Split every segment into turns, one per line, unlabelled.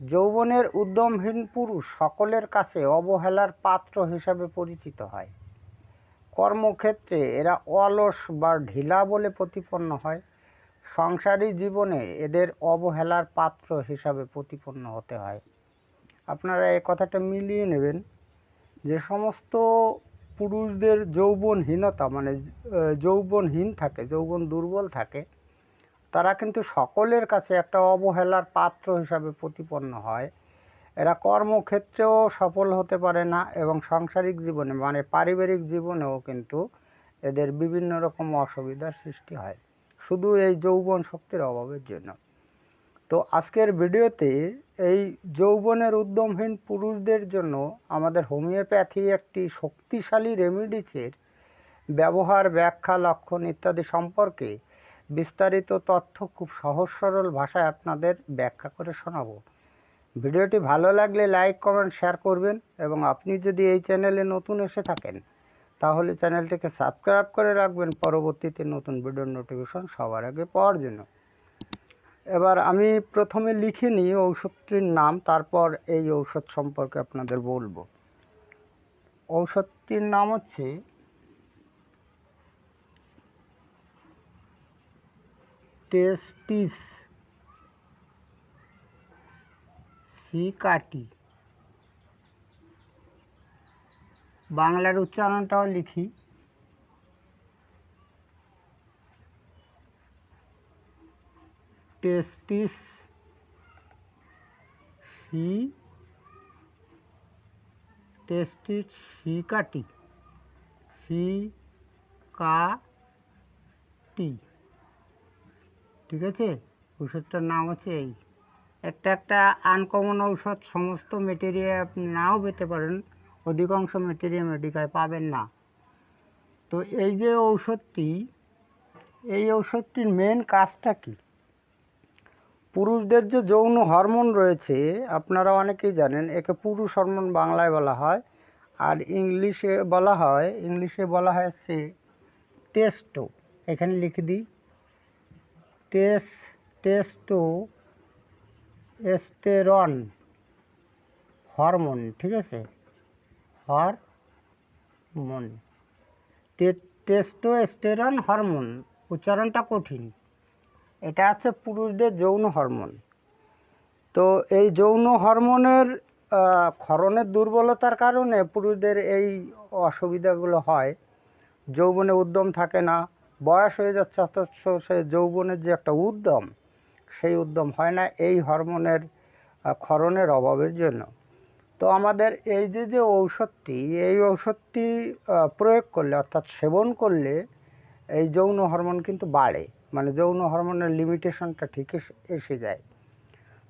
যৌবনের উদ্যমহীন পুরুষ সকলের কাছে অবহেলার পাত্র হিসাবে পরিচিত হয়। কর্মক্ষেত্রে এরা অলস বা ঢিলা বলে প্রতিপন্ন হয়। সংসারী জীবনে এদের অবহেলার পাত্র হিসাবে প্রতিপন্ন হতে হয়। আপনারা এই কথাটা মিলিয়ে নেবেন যে সমস্ত পুরুষদের যৌবনহীনতা মানে যৌবনহীন থাকে, যৌবন দুর্বল থাকে তারা কিন্তু সকলের কাছে একটা অবহেলার পাত্র হিসাবে প্রতিপন্ন হয়। এরা কর্মক্ষেত্রেও সফল হতে পারে না এবং সাংসারিক জীবনে মানে পারিবারিক জীবনেও কিন্তু এদের বিভিন্ন রকম অসুবিধার সৃষ্টি হয়। শুধু এই যৌবন শক্তির অভাবের জন্য। তো আজকের ভিডিওতে এই যৌবনের উদ্যমহীন পুরুষদের জন্য আমাদের হোমিওপ্যাথি একটি শক্তিশালী রেমিডিসের ব্যবহার, ব্যাখ্যা, লক্ষণ ইত্যাদি সম্পর্কে বিস্তারিত তথ্য খুব সহজ সরল ভাষায় আপনাদের ব্যাখ্যা করে শোনাব। ভিডিওটি ভালো লাগলে লাইক, কমেন্ট, শেয়ার করবেন এবং আপনি যদি এই চ্যানেলে নতুন এসে থাকেন, তাহলে চ্যানেলটিকে সাবস্ক্রাইব করে রাখবেন পরবর্তীতে নতুন ভিডিওর নোটিফিকেশন সবার আগে পাওয়ার জন্য। এবার আমি প্রথমে লিখে নিই ঔষধটির নাম, তারপর এই ঔষধ সম্পর্কে আপনাদের বলব। ঔষধটির নাম হচ্ছে টেস্টিস সিকাটি বাংলার উচ্চারণটাও লিখি টেস্টিস সি টেস্টিস সিকাটি সি কা টি ঠিক আছে? ওষুধটার নাম হচ্ছে এই। একটা একটা আনকমন ঔষধ, সমস্ত মেটেরিয়া আপনি নাও পেতে পারেন, অধিকাংশ মেটেরিয়া মেডিকায় পাবেন না। তো এই যে ঔষধটি, এই ঔষধটির মেন কাজটা কি? পুরুষদের যে যৌন হরমোন রয়েছে, আপনারা অনেকেই জানেন, একে পুরুষ হরমোন বাংলায় বলা হয়, আর ইংলিশে বলা হয়, ইংলিশে বলা হয় সে টেস্টো এখানে লিখে দিই। টেস টেস্টো এস্টেরন হরমোন, ঠিক আছে? হরমোন। টেস্টোস্টেরন হরমোন, উচ্চারণটা কঠিন। এটা হচ্ছে পুরুষদের যৌন হরমোন। তো এই যৌন হরমোনের ক্ষরণের দুর্বলতার কারণে পুরুষদের এই অসুবিধাগুলো হয়। যৌবনে উদ্যম থাকে না বয়স হয়ে যাচ্ছে, অথচ সে যৌবনের যে একটা উদ্যম, সেই উদ্যম হয় না এই হরমোনের ক্ষরণের অভাবের জন্য। তো আমাদের এই যে যে ঔষধটি, এই ঔষধটি প্রয়োগ করলে, অর্থাৎ সেবন করলে, এই যৌন হরমোন কিন্তু বাড়ে। মানে যৌন হরমোনের লিমিটেশনটা ঠিক এসে- যায়।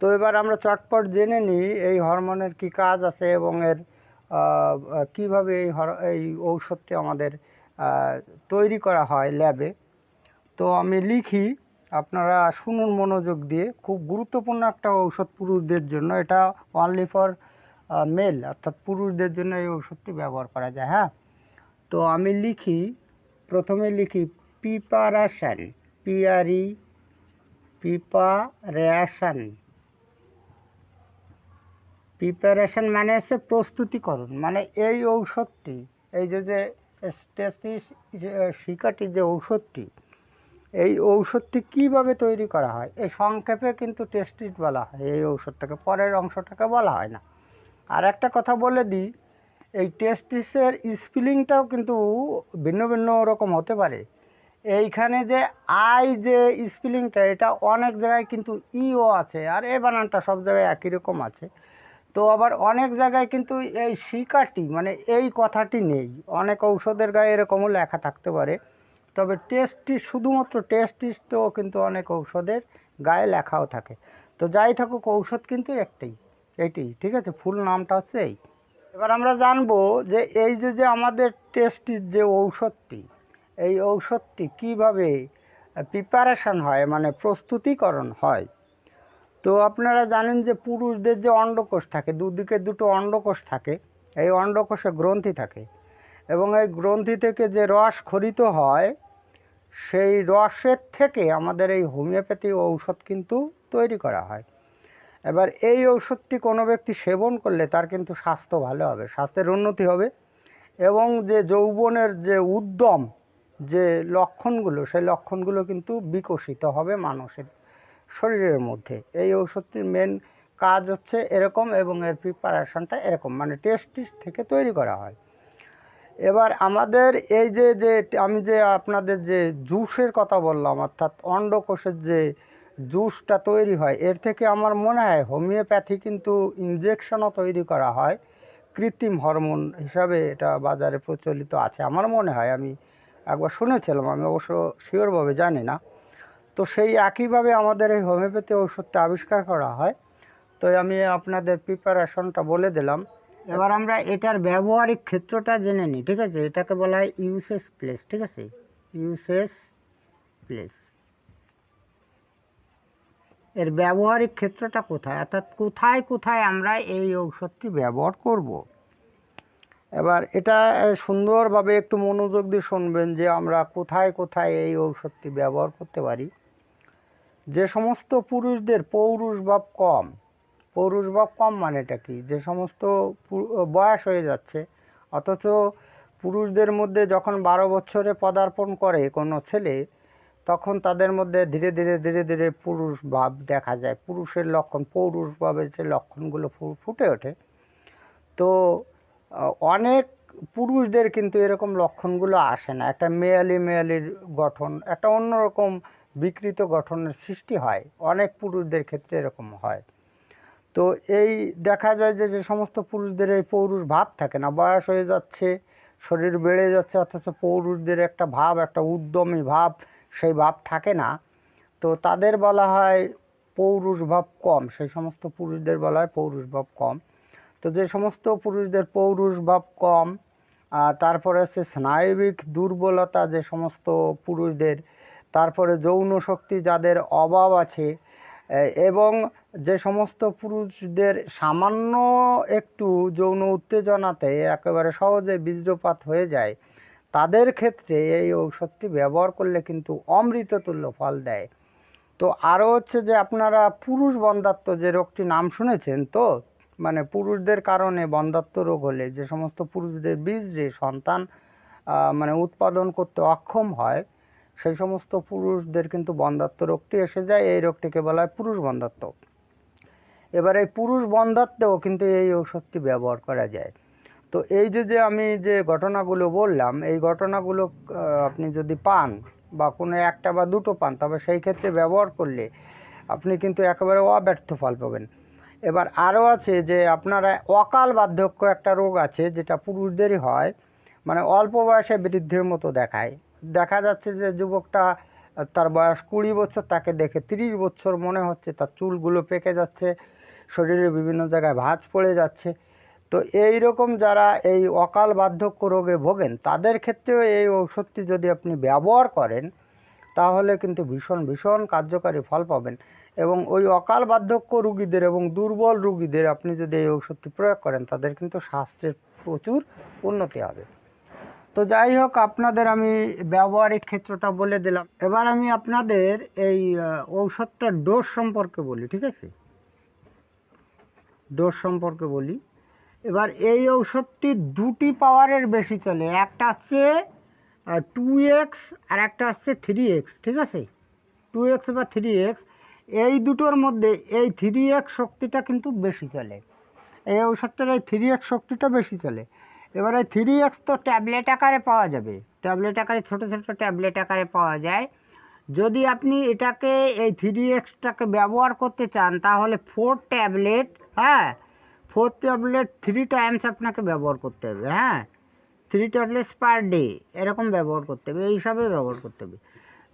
তো এবার আমরা চটপট জেনে নিই, এই হরমোনের কি কাজ আছে এবং এর কীভাবে এই হর, এই ঔষধটি আমাদের তৈরি করা হয় ল্যাবে। তো আমি লিখি, আপনারা শুনুন মনোযোগ দিয়ে, খুব গুরুত্বপূর্ণ একটা ঔষধ পুরুষদের জন্য। এটা অনলি ফর মেল অর্থাৎ পুরুষদের জন্য এই ঔষধটি ব্যবহার করা যায় হ্যাঁ? তো আমি লিখি, প্রথমে লিখি প্রিপারেশন পিআরই প্রিপারেশন প্রিপারেশন মানে হচ্ছে প্রস্তুতিকরণ মানে এই ঔষধটি, এই যে যে স্টেসিস শিকাটি যে ঔষধটি, এই ঔষধটি কীভাবে তৈরি করা হয়? এই সংক্ষেপে কিন্তু টেস্টিস বলা হয়। এই ঔষধটাকে পরের অংশটাকে বলা হয় না। আর একটা কথা বলে দিই, এই টেস্টিসের স্পিলিংটাও কিন্তু ভিন্ন ভিন্ন রকম হতে পারে। এইখানে যে আই যে স্পিলিংটা এটা অনেক জায়গায় কিন্তু ইও আছে, আর এ বানানটা সব জায়গায় একই রকম আছে। তো আবার অনেক জায়গায় কিন্তু এই শিকাটি মানে এই কথাটি নেই। অনেক ঔষধের গায়ে এরকমও লেখা থাকতে পারে। তবে টেস্টিস শুধুমাত্র টেস্টিসটাও কিন্তু অনেক ঔষধের গায়ে লেখাও থাকে। তো যাই থাকুক, ঔষধ কিন্তু একটাই এইটি ঠিক আছে? ফুল নামটা হচ্ছে এই। এবার আমরা জানব যে এই যে যে আমাদের টেস্টিস যে ঔষধটি, এই ঔষধটি কীভাবে প্রিপারেশান হয় মানে প্রস্তুতিকরণ হয় তো আপনারা জানেন যে পুরুষদের যে অন্ডকোষ থাকে, দুদিকে দুটো অন্ডকোষ থাকে, এই অন্ডকোষে গ্রন্থি থাকে এবং এই গ্রন্থি থেকে যে রস খরিত হয়, সেই রসের থেকে আমাদের এই হোমিওপ্যাথি ঔষধ কিন্তু তৈরি করা হয়। এবার এই ঔষধটি কোনো ব্যক্তি সেবন করলে তার কিন্তু স্বাস্থ্য ভালো হবে, স্বাস্থ্যের উন্নতি হবে এবং যে যৌবনের যে উদ্যম, যে লক্ষণগুলো, সেই লক্ষণগুলো কিন্তু বিকশিত হবে মানুষের শরীরের মধ্যে। এই ঔষধটির মেন কাজ হচ্ছে এরকম এবং এর প্রিপারেশনটা এরকম মানে টেস্টিস থেকে তৈরি করা হয়। এবার আমাদের এই যে যে, আমি যে আপনাদের যে জুসের কথা বললাম, অর্থাৎ অন্ডকোষের যে জুসটা তৈরি হয়, এর থেকে আমার মনে হয় হোমিওপ্যাথি কিন্তু ইনজেকশনও তৈরি করা হয়। কৃত্রিম হরমোন হিসাবে এটা বাজারে প্রচলিত আছে। আমার মনে হয়, আমি একবার শুনেছিলাম, আমি অবশ্য শিওরভাবে জানি না। তো সেই একইভাবে আমাদের এই হোমিওপ্যাথি ওষুধটা আবিষ্কার করা হয়। তো আমি আপনাদের প্রিপারেশনটা বলে দিলাম। এবার আমরা এটার ব্যবহারিক ক্ষেত্রটা জেনে নিই, ঠিক আছে? এটাকে বলা হয় ইউসেস প্লেস, ঠিক আছে? Uses place. এর ব্যবহারিক ক্ষেত্রটা কোথায়? অর্থাৎ কোথায় কোথায় আমরা এই ঔষধটি ব্যবহার করব। এবার এটা সুন্দরভাবে একটু মনোযোগ দিয়ে শুনবেন যে আমরা কোথায় কোথায় এই ঔষধটি ব্যবহার করতে পারি। যে সমস্ত পুরুষদের পৌরুষ ভাব কম, পৌরুষ ভাব কম মানেটা কি? যে সমস্ত বয়স হয়ে যাচ্ছে, অথচ পুরুষদের মধ্যে যখন বারো বছরে পদার্পণ করে কোনো ছেলে, তখন তাদের মধ্যে ধীরে ধীরে ধীরে ধীরে পুরুষ ভাব দেখা যায়। পুরুষের লক্ষণ, পৌরুষ ভাবের যে লক্ষণগুলো ফুটে ওঠে। তো অনেক পুরুষদের কিন্তু এরকম লক্ষণগুলো আসে না। একটা মেয়ালি, মেয়ালির গঠন, একটা অন্যরকম বিকৃত গঠনের সৃষ্টি হয়। অনেক পুরুষদের ক্ষেত্রে এরকম হয়। তো এই দেখা যায় যে যে সমস্ত পুরুষদের এই পৌরুষ ভাব থাকে না। বয়স হয়ে যাচ্ছে, শরীর বেড়ে যাচ্ছে, অথচ পৌরুষদের একটা ভাব, একটা উদ্যমী ভাব, সেই ভাব থাকে না। তো তাদের বলা হয় পৌরুষ ভাব কম। সেই সমস্ত পুরুষদের বলা হয় পৌরুষ ভাব কম। তো যে সমস্ত পুরুষদের পৌরুষ ভাব কম তারপরে হচ্ছে স্নায়বিক দুর্বলতা যে সমস্ত পুরুষদের তারপরে যৌন শক্তি যাদের অভাব আছে এবং যে সমস্ত পুরুষদের সামান্য একটু যৌন উত্তেজনাতে একেবারে সহজে বীর্যপাত হয়ে যায়, তাদের ক্ষেত্রে এই ঔষধটি ব্যবহার করলে কিন্তু অমৃততুল্য ফল দেয়। তো আরও হচ্ছে যে আপনারা পুরুষ বন্ধাত্ম যে রোগটি নাম শুনেছেন তো মানে পুরুষদের কারণে বন্ধাত্ম রোগ হলে যে সমস্ত পুরুষদের বীজরে সন্তান মানে উৎপাদন করতে অক্ষম হয় সেই সমস্ত পুরুষদের কিন্তু বন্ধাত্ম রোগটি এসে যায়, এই রোগটিকে বলা হয় পুরুষ বন্ধাত্ম। এবার এই পুরুষ বন্ধাত্মেও কিন্তু এই ঔষধটি ব্যবহার করা যায়। তো এই যে যে আমি যে ঘটনাগুলো বললাম, এই ঘটনাগুলো আপনি যদি পান বা কোনো একটা বা দুটো পান, তবে সেই ক্ষেত্রে ব্যবহার করলে আপনি কিন্তু একেবারে অব্যর্থ ফল পাবেন। এবার আরও আছে যে, আপনারা অকাল বার্ধক্য একটা রোগ আছে, যেটা পুরুষদেরই হয় মানে অল্প বয়সে বৃদ্ধির মতো দেখায়। দেখা যাচ্ছে যে যুবকটা তার বয়স কুড়ি বছর, তাকে দেখে তিরিশ বছর মনে হচ্ছে, তার চুলগুলো পেকে যাচ্ছে, শরীরে বিভিন্ন জায়গায় ভাঁজ পড়ে যাচ্ছে। তো এই রকম যারা এই অকাল বার্ধক্য রোগে ভোগেন, তাদের ক্ষেত্রেও এই ঔষধটি যদি আপনি ব্যবহার করেন, তাহলে কিন্তু ভীষণ ভীষণ কার্যকারী ফল পাবেন। এবং ওই অকাল বার্ধক্য রুগীদের এবং দুর্বল রুগীদের আপনি যদি এই ঔষধটি প্রয়োগ করেন, তাদের কিন্তু স্বাস্থ্যের প্রচুর উন্নতি হবে। তো যাই হোক, আপনাদের আমি ব্যবহারিক ক্ষেত্রটা বলে দিলাম। এবার আমি আপনাদের এই ঔষধটার ডোজ সম্পর্কে বলি, ঠিক আছে? ডোজ সম্পর্কে বলি। এবার এই ঔষধটি দুটি পাওয়ারের বেশি চলে, একটা হচ্ছে টু এক্স আর একটা হচ্ছে থ্রি এক্স ঠিক আছে? টু এক্স বা থ্রি এক্স এই দুটোর মধ্যে এই থ্রি এক্স শক্তিটা কিন্তু বেশি চলে। এই ঔষধটার এই থ্রি এক্স শক্তিটা বেশি চলে। এবার এই থ্রি এক্স তো ট্যাবলেট আকারে পাওয়া যাবে। ট্যাবলেট আকারে, ছোটো ছোটো ট্যাবলেট আকারে পাওয়া যায়। যদি আপনি এটাকে, এই থ্রি এক্সটাকে ব্যবহার করতে চান, তাহলে ফোর ট্যাবলেট হ্যাঁ? ফোর ট্যাবলেট থ্রি টাইমস আপনাকে ব্যবহার করতে হবে হ্যাঁ? থ্রি ট্যাবলেটস পার ডে এরকম ব্যবহার করতে হবে, এই হিসাবে ব্যবহার করতে হবে।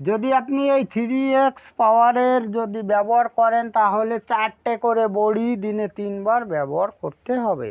যদি আপনি এই থ্রি এক্স পাওয়ারের যদি ব্যবহার করেন, তাহলে চারটে করে বড়ি দিনে তিনবার ব্যবহার করতে হবে।